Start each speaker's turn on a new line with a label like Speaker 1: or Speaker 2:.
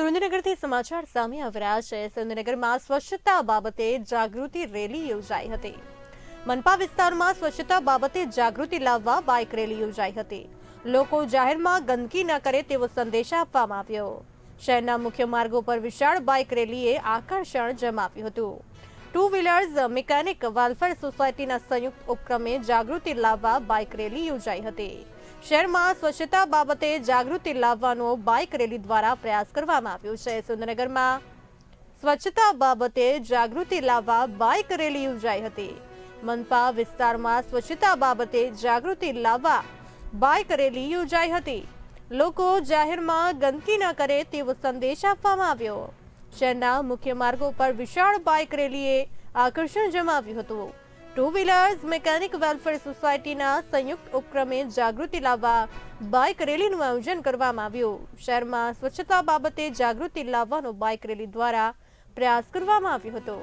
Speaker 1: સુરેન્દ્રનગરથી સમાચાર સામે આવી રહ્યા છે. સુરેન્દ્રનગરમાં સ્વચ્છતા બાબતે જાગૃતિ રેલી યોજાઈ હતી. મનપા વિસ્તારમાં સ્વચ્છતા બાબતે જાગૃતિ લાવવા બાઇક રેલી યોજાઈ હતી. લોકો જાહેરમાં ગંદકી ન કરે તેવો સંદેશ આપવામાં આવ્યો. શહેરના મુખ્ય માર્ગો પર વિશાળ બાઇક રેલીએ આકર્ષણ જમાવ્યું હતું. ટુ વ્હીલર્સ મિકેનિક વેલફેર સોસાયટીના સંયુક્ત ઉપક્રમે જાગૃતિ લાવવા બાઇક રેલી યોજાઈ હતી. શહેરમાં સ્વચ્છતા બાબતે જાગૃતિ લાવવાનો બાઇક રેલી દ્વારા પ્રયાસ કરવામાં આવ્યો છે. સુરેન્દ્રનગરમાં સ્વચ્છતા બાબતે જાગૃતિ લાવવા બાઇક રેલી યોજાઈ હતી. મનપા વિસ્તારમાં સ્વચ્છતા બાબતે જાગૃતિ લાવવા બાઇક રેલી યોજાઈ હતી. લોકો જાહેરમાં ગંદકી ન કરે તેવો સંદેશ આપવામાં આવ્યો. શહેરના મુખ્ય માર્ગો પર વિશાળ બાઇક રેલીએ આકર્ષણ જમાવ્યું હતું. ટુ વ્હીલર્સ મિકેનિક વેલફેર સોસાયટીના સંયુક્ત ઉપક્રમે જાગૃતિ લાવવા બાઇક રેલીનું આયોજન કરવામાં આવ્યું. શહેરમાં સ્વચ્છતા બાબતે જાગૃતિ લાવવાનો બાઇક રેલી દ્વારા પ્રયાસ કરવામાં આવ્યો હતો.